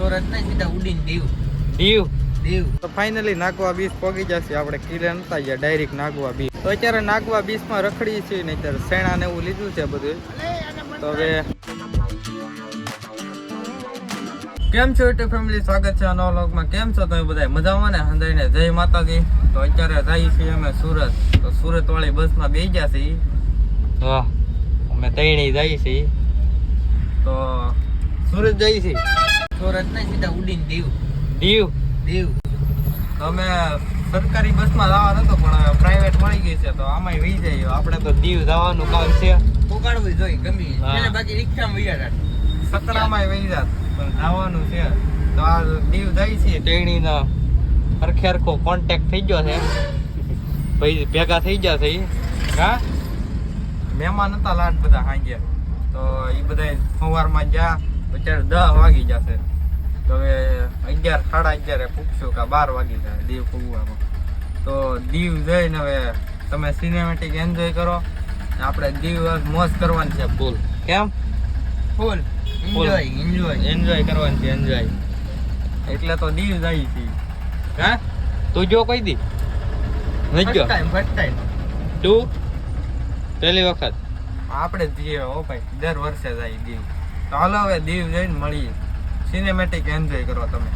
સુરત ને સીધા ઉડીને દીવ. દીવ. દીવ. તો ફાઇનલી નાગવા બીચ પહોંચી જશે આપણે કિલે નતા ગયા ડાયરેક્ટ નાગવા બીચ તો અત્યારે નાગવા બીચમાં રખડી છીએ ને અત્યારે સેણા ને એવું લીધું છે બધું. તો હવે કેમ છો યુટ્યુબ ફેમિલી સ્વાગત છે આ નવા વ્લોગમાં કેમ છો તમે બધા મજામાં ને? હંદાઈને જય માતાજી. તો અત્યારે જઈએ છીએ અમે સુરત. તો સુરત વાળી બસમાં બેસી ગયા છીએ. હા અમે તૈણી જઈએ છીએ. તો સુરત જઈએ છીએ. સુરત ને સીધા ઉડીને દીવ. દીવ? દીવ. તમે અમે સરકારી બસમાં જવાનું હતો પણ પ્રાઇવેટ મળી ગઈ છે તો આમાંય વહી જઈએ આપણે તો દીવ જવાનું કામ છે. પોગાડવું જોઈએ ગમે. એટલે બાકી રિક્ષામાં વૈયા સકડામાંય વહી જાત પણ જવાનું છે. તો આ દીવ જાય છે. તેણીનો હરખે હરખો કોન્ટેક્ટ થઈ ગયો છે. ભાઈ ભેગા થઈ ગયા છે. હા? મહેમાન હતા લાટ બધા સાંજે તો એ બધા સવારમાં ગયા અત્યારે દસ વાગી જશે તો હવે અગિયાર સાડા અગિયારે પૂછશું કે બાર વાગી જાય દીવ પૂગવામાં તો દીવ જઈને હવે તમે સિનેમેટિક એન્જોય કરો. આપણે દીવ મોજ કરવાની છે ફૂલ. કેમ? ફૂલ. એન્જોય એન્જોય એન્જોય કરવાની છે એન્જોય એટલે તો દીવ જાય છે. હા? તું જો કઈ દી? ગયો? ટાઈમ ફર્સ્ટ ટાઈમ તું? પહેલી વખત? આપણે જ જઈએ હો ભાઈ. દર વર્ષે જાય દીવ. તો હાલો હવે દીવ જઈને મળીએ. સિનેમેટિક એન્જોય કરો તમે.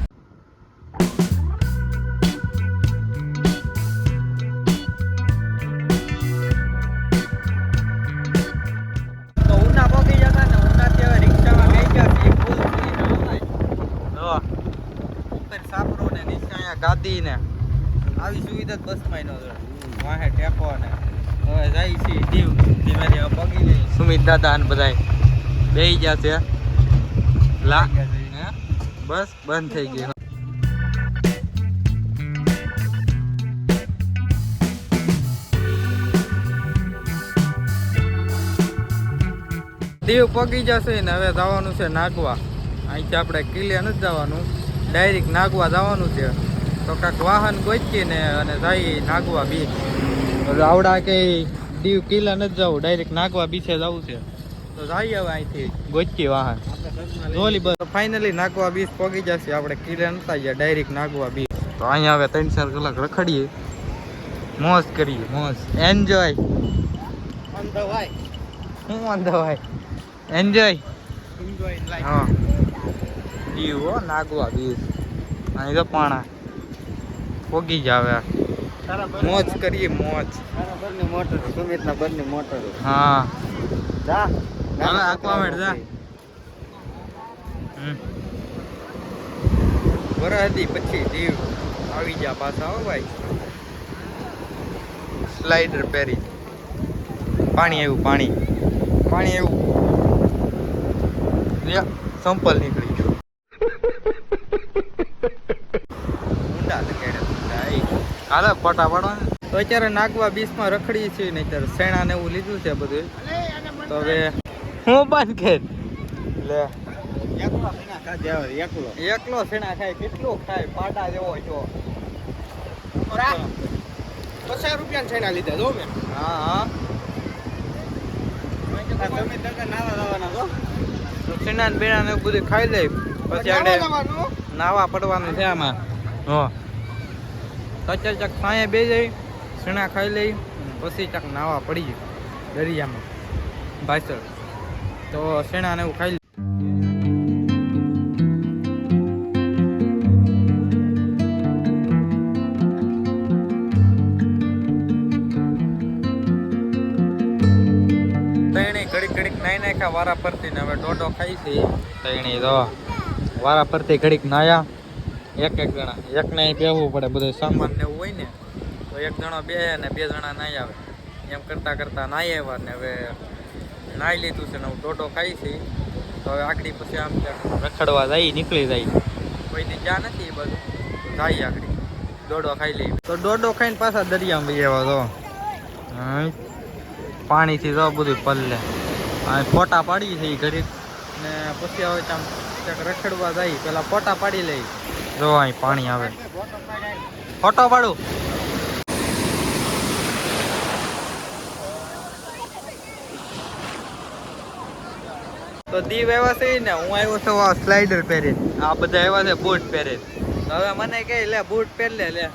તો ઉના પહોંચી જતા ને ઉનાથી હવે રિક્ષામાં ગઈ ગયા છીએ ફૂલ સુવિધા ઉપર સાપરો ને નીચે અહીંયા ગાદી ને આવી સુવિધા જ બસમાં નો વાહે ટેકો ને. હવે જાય છે દીવ ધીમે ધીમે પગી સુમિત દાદા ને બધાય બેહી ગયા છે. લા? બસ, બંધ થઈ ગઈ. દીવ પગી જશે ને હવે જવાનું છે નાગવા. અહીંથી આપણે કિલે નથી જવાનું. ડાયરેક્ટ નાગવા જવાનું છે. તો કાંક વાહન ગોચીએ ને અને જઈ નાગવા બીચ આવડા કે દીવ કિલ્લા નથી જવું. ડાયરેક્ટ નાગવા બીચે જવું છે. તો જઈએ હવે અહીંથી. ગોચકી વાહન. જોલી બસ. ફાઇનલી નાગવા બીચ પગી જશે. આપણે કિલે નતા ગયા ડાયરેક્ટ નાગવા બીચ તો અહીંયા હવે ત્રણ ચાર કલાક રખડીએ. મોજ કરીએ. મોજ. એન્જોય વાય વાંધો ભાઈ એન્જોય હા. દીવ હો નાગવા બીચ અહીં તો પાણા. પોગી જાવે તારા મોજ કરીએ મોજ. મોટર. સુમિતના બરની મોટર. હા. જા. હાલે, આંકવા માંડ, જા. પછી દીવ આવી જા પાછા હો ભાઈ. સ્લાઇડર પહેરી. પાણી આવ્યું પાણી. પાણી આવ્યું. સંપલ નીકળી ગયું. ઊંડા લગાડ્યા હાલે ફોટા પાડવાના તો અત્યારે નાગવા બીચમાં રખડીએ છીએ ને અત્યારે શેણા ને એવું લીધું છે બધું. તો હવે હું બંધ કે લે. એકલો પીના ખાધે આવે એકલો. એકલો શેણા ખાય કેટલો ખાય? પાડા જેવો છો. પચાસ રૂપિયા છેના લીધા જો મેં. હા હા. તમે ટકા નાવા લાવવાના છો? તો ને બેણા ને બધું ખાઈ લઈ પછી આપણે નાવા પડવાનું છે આમાં. હો. કચર ચક સાંયે બે જઈ શેણા ખાઈ લઈ પછી ચક નાવા પડી દરિયામાં. પાછળ તો શેણા ને એવું ખાઈ ઘડીક ઘડીક નાઈ નાખ્યા વારા પરથી ને હવે ડોડો ખાઈ છે. તૈણી તો વારા પરથી ઘડીક નાયા. એક એક જણા, એક ને બેહવું પડે બધું સામાન ને એવું હોય ને, તો એક જણો બે ને બે જણા નાઈ આવે. એમ કરતા કરતા નાઈ આવ્યા ને હવે નાઈ લીધું છે ને હું ટોટો ખાઈ છે. તો હવે આગળ પછી આમ રખડવા જાય, નીકળી જાય. કોઈ જ્યાં નથી એ બધું જાય આગળ ડોડો ખાઈ લઈ તો ડોડો ખાઈને પાછા દરિયામાં બી એવા તો. પાણીથી તો બધું પલ્લે. ફોટા પાડી છે એ ઘડી ને પછી હવે આમ ક્યાંક રખડવા જાય, પેલા ફોટા પાડી લઈ જો અહીં પાણી આવે. ફોટો પાડું. તો દીવ આવ્યા છે ને હું આવ્યો છું આ સ્લાઇડર પહેરી આ બધા આવ્યા છે બૂટ પહેરી તો હવે મને કહે લે બૂટ પહેર લે લે.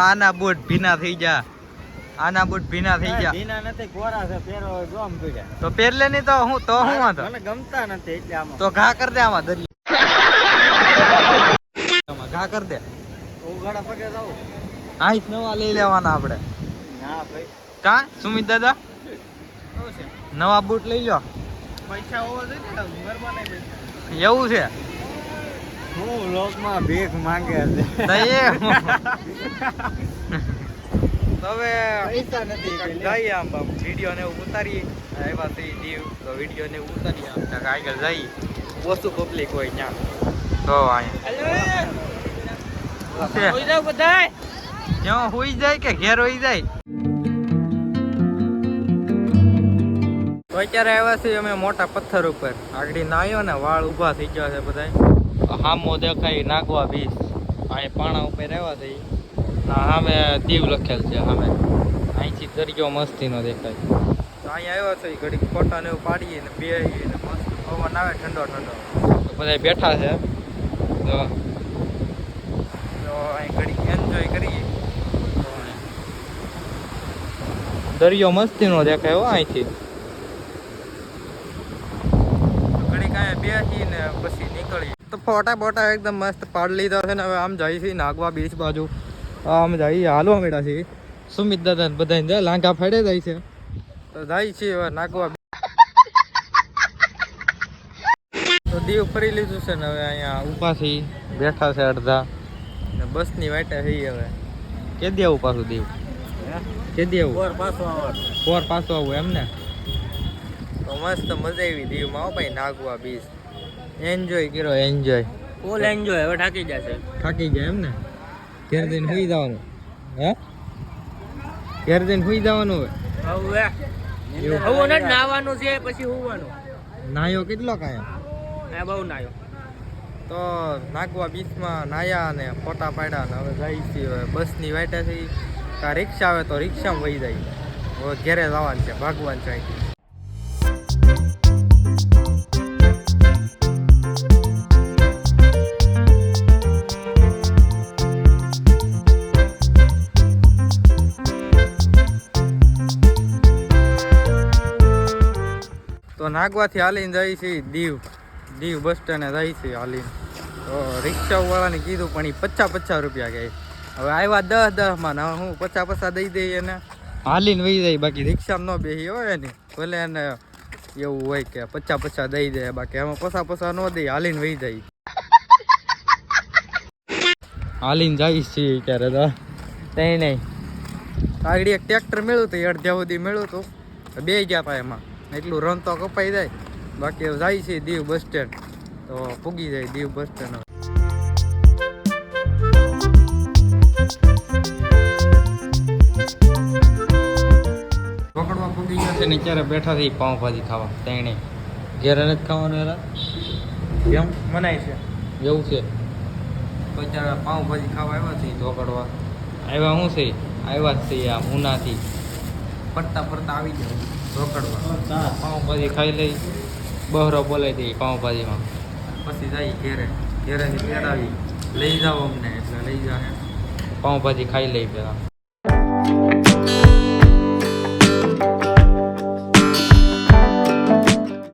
આના બૂટ ભીના થઈ જા. આના બૂટ ભીના થઈ જા. ભીના નથી કોરા છે પેરો જોમ પીડ્યા તો પહેર લે નહીં તો હું તો હું વાંધો. મને ગમતા નથી એટલે આમાં. તો ઘા કર દે આમાં દરિયા. આમાં ઘા કર દે. ઉઘાડા પગે જાવ આઈ નવા લઈ લેવાના આપણે. ના ભાઈ. કા? સુમિત દાદા? નવા બૂટ લઈ લો. પૈસા હોવા જોઈએ ને મહેરબાની એવું છે? હું લોકમાં ભીખ માંગે છે. તો હવે પૈસા નથી જઈએ આમ આમ વીડિયો ને એવું ઉતારીએ આવ્યા છે દીવ તો વીડિયો ને ઉતારીએ આમ કાંઈક આગળ જઈએ ઓછું પબ્લિક હોય ત્યાં. તો અહીંયા બધા ક્યાં હોઈ જાય કે ઘેર હોઈ જાય? તો અત્યારે આવ્યા છીએ અમે મોટા પથ્થર ઉપર. આગળ નાયો ને વાળ ઊભા થઈ ગયા છે બધા હામો દેખાય નાગવા બીજ અહીં પાણા ઉપર આવ્યા થઈ સામે દીવ લખેલ છે સામે અહીંથી દરિયો મસ્તીનો દેખાય. તો અહીંયા આવ્યા છે ઘડીક ફોટા ને એવું પાડીએ ને બે ને મસ્ત પવન આવે ઠંડો ઠંડો. તો બધા બેઠા છે. તો અહીં ઘડીક એન્જોય કરીએ. દરિયો મસ્તીનો દેખાય હો અહીંથી. ઘડીક અહીંયા બેસી ને પછી નીકળી તો ફોટા બોટા એકદમ મસ્ત પાડી લીધા છે ને હવે આમ જાય છે નાગવા બીચ બાજુ. આમ જઈ હાલવા માંડ્યા છે સુમિત દાદા બધાને બધા જાય લાંઘા ફેડે જાય છે. તો જાય છે હવે નાગવા તો દીવ ફરી લીધું છે ને હવે અહીંયા ઊભા થઈ બેઠા છે અડધા. ને બસની વાટે થઈ હવે. કે દે આવું પાછું દીવ? કે દે આવું? ફોર પાછો આવો. ફોર પાછો આવું એમ ને તો મસ્ત મજા આવી દીવમાં ભાઈ નાગવા બીચ એન્જોય કર્યો એન્જોય ફૂલ એન્જોય હવે થાકી જશે. થાકી ગયા એમ ને? ઘેર જઈને સુઈ જવાનું? હે? ઘેર જઈને સુઈ જવાનું હવે? હવે. હવે નથી નાવાનું છે પછી હોવાનું. નાયો કેટલો કાંઈ? આ બહુ નાયો. તો નાગવા બીચમાં નાયા અને ફોટા પાડ્યા ને હવે જાય છે હવે બસની વાટે છે. કા રિક્ષા આવે તો રિક્ષામાં વહી જાય. હવે ઘેરે જવાનું છે ભાગવાનું છે અહીંથી. નાગવાથી હાલીને જાય છે દીવ. દીવ બસ સ્ટેન્ડે જાય છે હાલીને. તો રિક્ષાવાળાને કીધું પણ એ પચાસ પચાસ રૂપિયા કહે હવે આવ્યા દસ દસમાં ને હું પચાસ પચાસ દઈ દઈએ એને. હાલીને વહી જાય બાકી. રિક્ષામાં ન બેસી હોય ને ભલે એને એવું હોય કે પચાસ પચાસ દઈ દે બાકી એમાં પસા પસા ન દઈ હાલીને વહી જાય. હાલીને જાય છે ત્યારે તો. તઈ નહીં આગળ એક ટ્રેક્ટર મેળ્યું હતું અડધ્યા સુધી મેળવું હતું બે ગયા હતા એમાં. એટલું રન તો કપાઈ જાય. બાકી જાય છે દીવ બસ સ્ટેન્ડ. તો પૂગી જાય દીવ બસ સ્ટેન્ડ પકડવા પૂગી ગયા છે ને ત્યારે બેઠા થઈ પાઉંભાજી ખાવા તેણે. ઘેર નથી ખાવાનું એરા કેમ? મનાય છે. એવું છે? પછી પાઉંભાજી ખાવા આવ્યા છે ઢોકળવા. આવ્યા શું છે? આવ્યા જ છે આ ઉનાથી. ફરતા ફરતા આવી જાય ઢોકળવા પાઉંભાજી ખાઈ લઈ. બહરો બોલાવી દઈએ પાઉંભાજીમાં. પછી જાય ઘેરે. ઘેરેથી તેડાવી લઈ જાઓ અમને એટલે લઈ જાઓ પાઉંભાજી ખાઈ લઈ પેલા